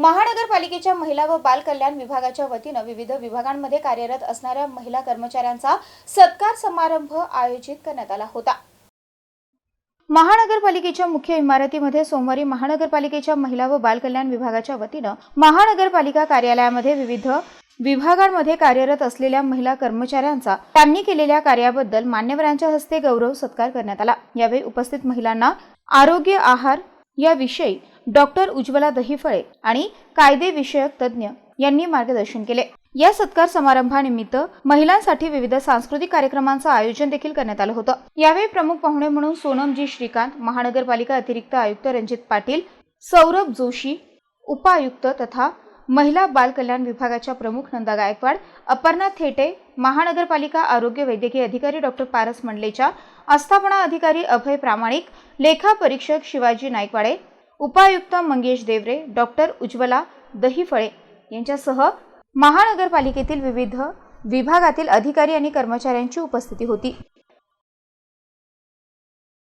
महानगरपालिकेच्या महिला व बाल कल्याण विभागाच्या वतीनं विविध विभागांमध्ये कार्यरत असणाऱ्या महिला कर्मचाऱ्यांचा सत्कार समारंभ आयोजित करण्यात आला होता. महानगरपालिकेच्या मुख्य इमारतीमध्ये सोमवारी महानगरपालिकेच्या महिला व बाल कल्याण विभागाच्या वतीनं महानगरपालिका कार्यालयामध्ये विविध विभागांमध्ये कार्यरत असलेल्या महिला कर्मचाऱ्यांचा त्यांनी केलेल्या कार्याबद्दल मान्यवरांच्या हस्ते गौरव सत्कार करण्यात आला. यावेळी उपस्थित महिलांना आरोग्य आहार याविषयी डॉक्टर उज्ज्वला दहिफळे आणि कायदे विषयक तज्ज्ञ यांनी मार्गदर्शन केले. या सत्कार समारंभानिमित्त महिलांसाठी विविध सांस्कृतिक कार्यक्रमांचं आयोजन देखील करण्यात आलं होतं. यावेळी प्रमुख पाहुणे म्हणून सोनमजी श्रीकांत महानगरपालिका अतिरिक्त आयुक्त रणजित पाटील सौरभ जोशी उपायुक्त तथा महिला बाल कल्याण विभागाच्या प्रमुख नंदा गायकवाड अपर्णा थेटे महानगरपालिका आरोग्य वैद्यकीय अधिकारी डॉक्टर पारस मंडलेच्या आस्थापना अधिकारी अभय प्रामाणिक लेखा परीक्षक शिवाजी नायकवाडे उपायुक्त मंगेश देवरे डॉक्टर उज्ज्वला दहिफळे यांच्यासह महानगरपालिकेतील विविध विभागातील अधिकारी आणि कर्मचाऱ्यांची उपस्थिती होती.